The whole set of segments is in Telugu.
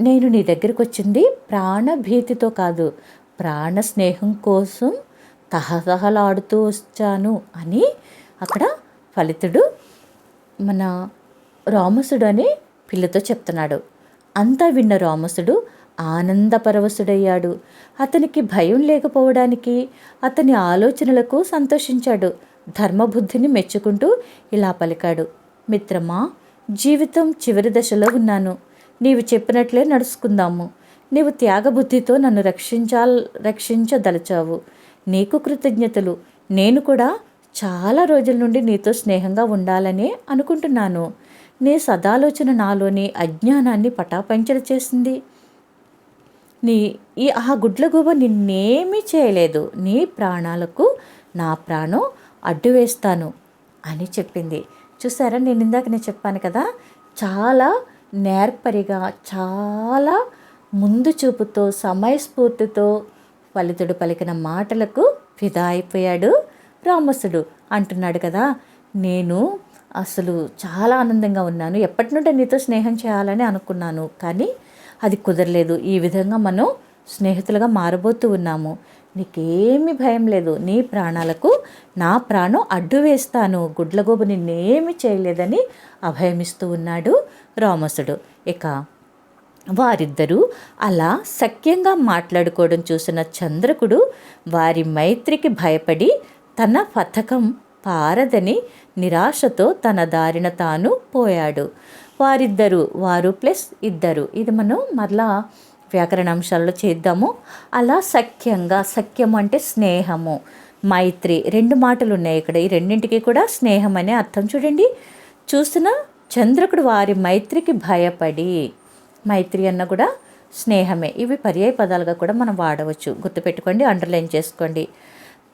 నేను నీ దగ్గరికి వచ్చింది ప్రాణభీతితో కాదు. ప్రాణ స్నేహం కోసం తహతహలాడుతూ వచ్చాను అని అక్కడ ఫలితుడు మన రామసుడు అనే పిల్లతో చెప్తున్నాడు. అంతా విన్న రామసుడు ఆనందపరవశుడయ్యాడు. అతనికి భయం లేకపోవడానికి అతని ఆలోచనలకు సంతోషించాడు. ధర్మబుద్ధిని మెచ్చుకుంటూ ఇలా పలికాడు. మిత్రమా జీవితం చివరి దశలో ఉన్నాను. నీవు చెప్పినట్లే నడుచుకుందాము. నీవు త్యాగబుద్ధితో నన్ను రక్షించాల్ రక్షించదలచావు. నీకు కృతజ్ఞతలు. నేను కూడా చాలా రోజుల నుండి నీతో స్నేహంగా ఉండాలని అనుకుంటున్నాను. నీ సదాలోచన నాలోని అజ్ఞానాన్ని పటాపంచలు చేసింది. నీ ఈ ఆ గుడ్లగూబ నిన్నేమీ చేయలేదు. నీ ప్రాణాలకు నా ప్రాణం అడ్డు వేస్తాను అని చెప్పింది. చూసారా? నేను ఇందాక నేను చెప్పాను కదా చాలా నేర్పరిగా చాలా ముందు చూపుతో సమయస్ఫూర్తితో ఫలితుడు పలికిన మాటలకు ఫిదా అయిపోయాడు రామసుడు. అంటున్నాడు కదా నేను అసలు చాలా ఆనందంగా ఉన్నాను. ఎప్పటి నుండి నీతో స్నేహం చేయాలని అనుకున్నాను. కానీ అది కుదరలేదు. ఈ విధంగా మనం స్నేహితులుగా మారబోతూ ఉన్నాము. నీకేమీ భయం లేదు. నీ ప్రాణాలకు నా ప్రాణం అడ్డు వేస్తాను. గుడ్లగోబు నిన్నేమి చేయలేదని అభయమిస్తూ ఉన్నాడు రామసుడు. ఇక వారిద్దరూ అలా సఖ్యంగా మాట్లాడుకోవడం చూసిన చంద్రకుడు వారి మైత్రికి భయపడి తన పథకం పారదని నిరాశతో తన దారిన తాను పోయాడు. వారిద్దరు వారు ప్లస్ ఇద్దరు. ఇది మనం మరలా వ్యాకరణ అంశాల్లో చేద్దాము. అలా సఖ్యంగా సఖ్యం అంటే స్నేహము. మైత్రి రెండు మాటలు ఉన్నాయి ఇక్కడ. ఈ రెండింటికి కూడా స్నేహం అనే అర్థం చూడండి. చూసిన చంద్రకుడు వారి మైత్రికి భయపడి మైత్రి అన్న కూడా స్నేహమే. ఇవి పర్యాయ పదాలుగా కూడా మనం వాడవచ్చు. గుర్తుపెట్టుకోండి అండర్లైన్ చేసుకోండి.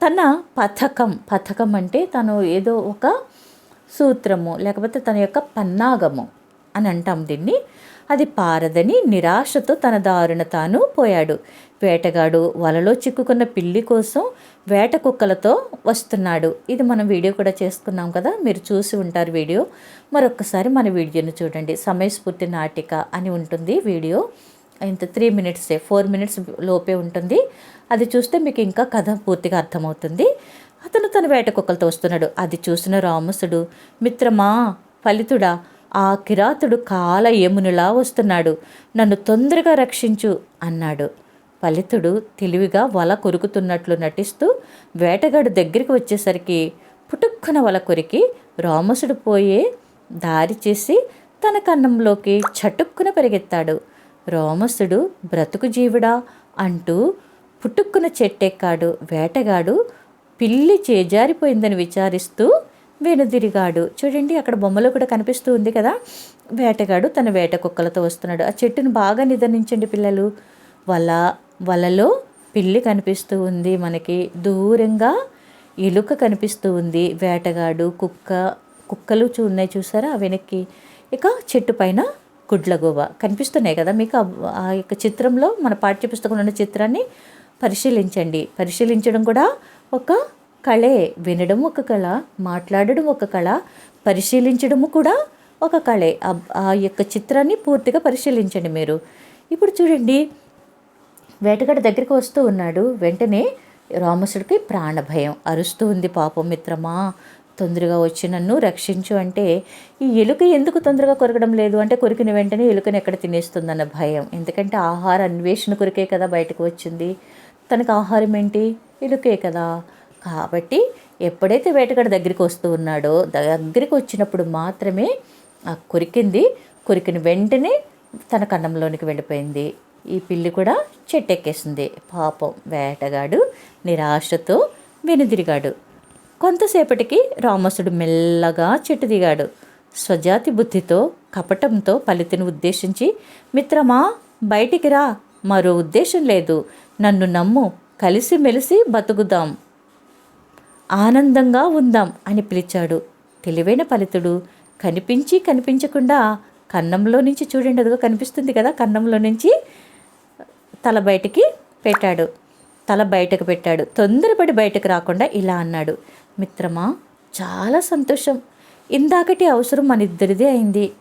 తన పథకం పథకం అంటే తను ఏదో ఒక సూత్రము లేకపోతే తన యొక్క పన్నాగము. అని అంటాం దీన్ని. అది పారదని నిరాశతో తన దారుణ తాను పోయాడు. వేటగాడు వలలో చిక్కుకున్న పిల్లి కోసం వేట కుక్కలతో వస్తున్నాడు. ఇది మనం వీడియో కూడా చేసుకున్నాం కదా మీరు చూసి ఉంటారు వీడియో. మరొకసారి మన వీడియోని చూడండి. సమయస్ఫూర్తి నాటిక అని ఉంటుంది వీడియో. ఇంత త్రీ మినిట్సే ఫోర్ మినిట్స్ లోపే ఉంటుంది. అది చూస్తే మీకు ఇంకా కథ పూర్తిగా అర్థమవుతుంది. అతను తన వేట కుక్కలతో వస్తున్నాడు. అది చూసిన రామసుడు మిత్రమా ఫలితుడా ఆ కిరాతుడు కాల యమునులా వస్తున్నాడు. నన్ను తొందరగా రక్షించు అన్నాడు. ఫలితుడు తెలివిగా వల కొరుకుతున్నట్లు నటిస్తూ వేటగాడు దగ్గరికి వచ్చేసరికి పుటుక్కున వల కొరికి రామసుడు పోయే దారి చేసి తన కన్నంలోకి చటుక్కున పరిగెత్తాడు. రోమసుడు బ్రతుకు జీవుడా అంటూ పుట్టుక్కున చెట్టెక్కాడు వేటగాడు. పిల్లి చేజారిపోయిందని విచారిస్తూ వెనుదిరిగాడు చూడండి అక్కడ బొమ్మలో కూడా కనిపిస్తూ ఉంది కదా వేటగాడు తన వేట కుక్కలతో వస్తున్నాడు. ఆ చెట్టును బాగా నిద్రించండి పిల్లలు. వల వలలో పిల్లి కనిపిస్తూ ఉంది మనకి. దూరంగా ఇలుక కనిపిస్తూ ఉంది వేటగాడు. కుక్క కుక్కలు చూ ఉన్నాయి చూసారా? వెనక్కి. ఇక చెట్టు పైన గుడ్లగోవ కనిపిస్తున్నాయి కదా. మీకు ఆ యొక్క చిత్రంలో మన పాఠ్యపుస్తకంలో ఉన్న చిత్రాన్ని పరిశీలించండి. పరిశీలించడం కూడా ఒక కళే వినడం ఒక కళ మాట్లాడడం ఒక కళ పరిశీలించడము కూడా ఒక కళే. ఆ యొక్క చిత్రాన్ని పూర్తిగా పరిశీలించండి మీరు. ఇప్పుడు చూడండి వేటగాడి దగ్గరికి వస్తూ ఉన్నాడు. వెంటనే రామసుడికి ప్రాణభయం. అరుస్తూ ఉంది పాపం మిత్రమా తొందరగా వచ్చి నన్ను రక్షించు. అంటే ఈ ఎలుక ఎందుకు తొందరగా కొరకడం లేదు? అంటే కొరికిన వెంటనే ఎలుకను ఎక్కడ తినేస్తుందన్న భయం. ఎందుకంటే ఆహార అన్వేషణ కొరికే కదా బయటకు వచ్చింది. తనకు ఆహారం ఏంటి? ఎలుకే కదా. కాబట్టి ఎప్పుడైతే వేటగాడు దగ్గరికి వస్తూ ఉన్నాడో దగ్గరికి వచ్చినప్పుడు మాత్రమే ఆ కొరికింది. కొరికిన వెంటనే తన కన్నంలోనికి వెళ్ళిపోయింది. ఈ పిల్లి కూడా చెట్టెక్కేసింది. పాపం వేటగాడు నిరాశతో వెనుదిరిగాడు. కొంతసేపటికి రామసుడు మెల్లగా చెట్టు దిగాడు. స్వజాతి బుద్ధితో కపటంతో పలితిని ఉద్దేశించి మిత్రమా బయటికి రా. మరో ఉద్దేశం లేదు. నన్ను నమ్ము. కలిసిమెలిసి బతుకుదాం. ఆనందంగా ఉందాం అని పిలిచాడు. తెలివైన ఫలితుడు కనిపించి కనిపించకుండా కన్నంలో నుంచి చూడండి అదిగో కనిపిస్తుంది కదా కన్నంలో నుంచి తల బయటికి పెట్టాడు. తల బయటకు పెట్టాడు. తొందరపడి బయటకు రాకుండా ఇలా అన్నాడు. మిత్రమా చాలా సంతోషం. ఇందాకటి అవసరం మన ఇద్దరిదే అయింది.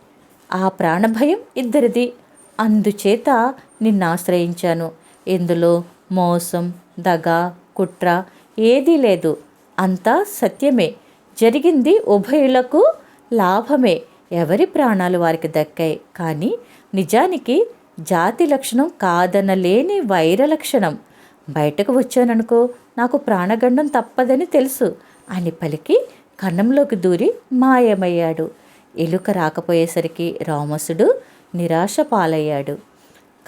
ఆ ప్రాణభయం ఇద్దరిది. అందుచేత నిన్ను ఆశ్రయించాను. ఇందులో మోసం దగ కుట్ర ఏదీ లేదు. అంతా సత్యమే. జరిగింది ఉభయులకు లాభమే. ఎవరి ప్రాణాలు వారికి దక్కాయి? కానీ నిజానికి జాతి లక్షణం కాదనలేని వైర లక్షణం. బయటకు వచ్చాననుకో నాకు ప్రాణగండం తప్పదని తెలుసు అని పలికి కన్నంలోకి దూరి మాయమయ్యాడు. ఎలుక రాకపోయేసరికి రామసుడు నిరాశ పాలయ్యాడు.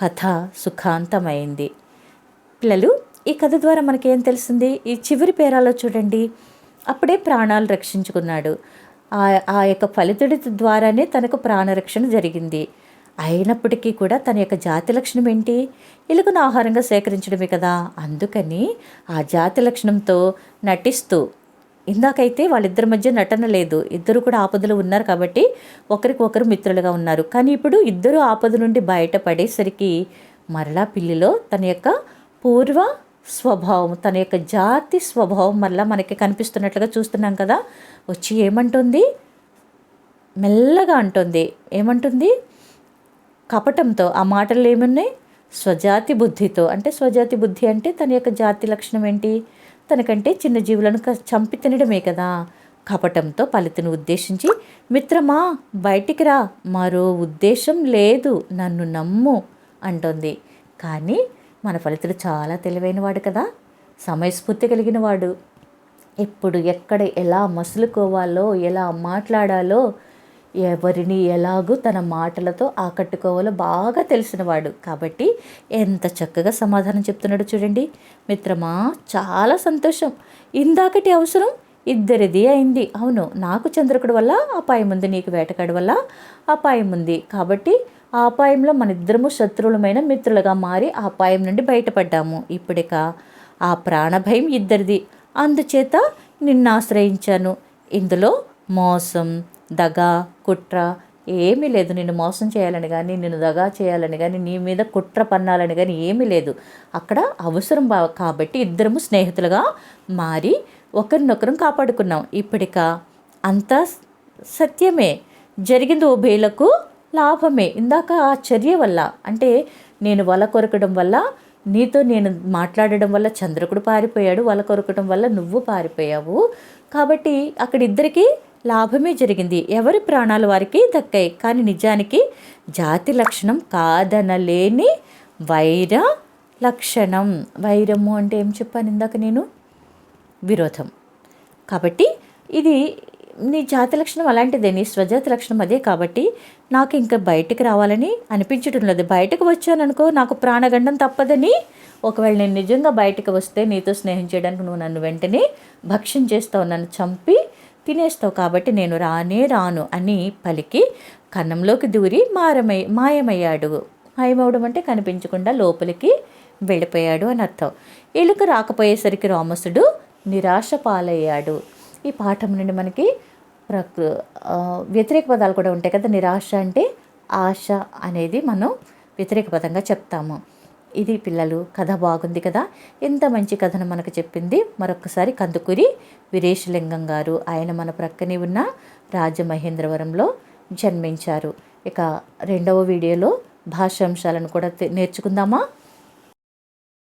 కథ సుఖాంతమైంది. పిల్లలు ఈ కథ ద్వారా మనకేం తెలిసింది? ఈ చివరి పేరాలో చూడండి. అప్పుడే ప్రాణాలు రక్షించుకున్నాడు. ఆ ఆ యొక్క ఫలితుడి ద్వారానే తనకు ప్రాణరక్షణ జరిగింది. అయినప్పటికీ కూడా తన యొక్క జాతి లక్షణం ఏంటి? ఎలుకను ఆహారంగా సేకరించడమే కదా. అందుకని ఆ జాతి లక్షణంతో నటిస్తూ ఇందాకైతే వాళ్ళిద్దరి మధ్య నటన లేదు. ఇద్దరు కూడా ఆపదలు ఉన్నారు కాబట్టి ఒకరికి ఒకరు మిత్రులుగా ఉన్నారు. కానీ ఇప్పుడు ఇద్దరు ఆపద నుండి బయటపడేసరికి మరలా పిల్లిలో తన యొక్క పూర్వ స్వభావం తన యొక్క జాతి స్వభావం మళ్ళీ మనకి కనిపిస్తున్నట్లుగా చూస్తున్నాం కదా. వచ్చి ఏమంటుంది? మెల్లగా అంటుంది. ఏమంటుంది? కపటంతో. ఆ మాటలు ఏమున్నాయి? స్వజాతి బుద్ధితో. అంటే స్వజాతి బుద్ధి అంటే తన యొక్క జాతి లక్షణం ఏంటి? తనకంటే చిన్న జీవులను చంపి తినడమే కదా. కపటంతో ఫలితను ఉద్దేశించి మిత్రమా బయటికి రా. మరో ఉద్దేశం లేదు. నన్ను నమ్ము అంటుంది. కానీ మన ఫలితుడు చాలా తెలివైనవాడు కదా. సమయస్ఫూర్తి కలిగిన వాడు ఎప్పుడు ఎక్కడ ఎలా మసులుకోవాలో ఎలా మాట్లాడాలో ఎవరిని ఎలాగూ తన మాటలతో ఆకట్టుకోవాలో బాగా తెలిసినవాడు. కాబట్టి ఎంత చక్కగా సమాధానం చెప్తున్నాడు చూడండి. మిత్రమా చాలా సంతోషం. ఇందాకటి అవసరం ఇద్దరిది అయింది. అవును నాకు చంద్రకుడు వల్ల అపాయం ఉంది నీకు వేటకాడి వల్ల అపాయం ఉంది. కాబట్టి ఆ అపాయంలో మన ఇద్దరము శత్రువులమైన మిత్రులుగా మారి ఆ అపాయం నుండి బయటపడ్డాము. ఇప్పుడిక ఆ ప్రాణభయం ఇద్దరిది. అందుచేత నిన్ను ఆశ్రయించాను. ఇందులో మోసం దగ కుట్ర ఏమీ లేదు. నిన్ను మోసం చేయాలని కానీ నిన్ను దగా చేయాలని కానీ నీ మీద కుట్ర పన్నాలని కానీ ఏమీ లేదు. అక్కడ అవసరం కాబట్టి ఇద్దరము స్నేహితులుగా మారి ఒకరినొకరం కాపాడుకున్నాం. ఇప్పటిక అంతా సత్యమే. జరిగింది ఉభయలకు లాభమే. ఇందాక ఆ చర్య వల్ల అంటే నేను వల కొరకడం వల్ల నీతో నేను మాట్లాడడం వల్ల చంద్రకుడు పారిపోయాడు. వల కొరకడం వల్ల నువ్వు పారిపోయావు. కాబట్టి అక్కడ ఇద్దరికీ లాభమే జరిగింది. ఎవరి ప్రాణాలు వారికి దక్కాయి? కానీ నిజానికి జాతి లక్షణం కాదనలేని వైర లక్షణం. వైరము అంటే ఏం చెప్పాను ఇందాక నేను? విరోధం. కాబట్టి ఇది నీ జాతి లక్షణం అలాంటిదే నీ స్వజాతి లక్షణం అదే కాబట్టి నాకు ఇంకా బయటికి రావాలని అనిపించడం లేదు. బయటకు వచ్చాననుకో నాకు ప్రాణగండం తప్పదని ఒకవేళ నేను నిజంగా బయటకు వస్తే నీతో స్నేహం చేయడానికి నువ్వు నన్ను వెంటనే భక్ష్యం చేస్తావు నన్ను చంపి తినేస్తావు కాబట్టి నేను రానే రాను అని పలికి కన్నంలోకి దూరి మారమై మాయమయ్యాడు. మాయమవడం అంటే కనిపించకుండా లోపలికి వెళ్ళిపోయాడు అని అర్థం. ఎలుక రాకపోయేసరికి రామసుడు నిరాశ పాలయ్యాడు ఈ పాఠం నుండి మనకి ప్రకృ వ్యతిరేక పదాలు కూడా ఉంటాయి కదా. నిరాశ అంటే ఆశ అనేది మనం వ్యతిరేక పదంగా చెప్తాము. ఇది పిల్లలు కథ బాగుంది కదా. ఎంత మంచి కథను మనకు చెప్పింది. మరొకసారి కందుకూరి వీరేశలింగం గారు. ఆయన మన ప్రక్కనే ఉన్న రాజమహేంద్రవరంలో జన్మించారు. ఇక రెండవ వీడియోలో భాషాంశాలను కూడా నేర్చుకుందామా?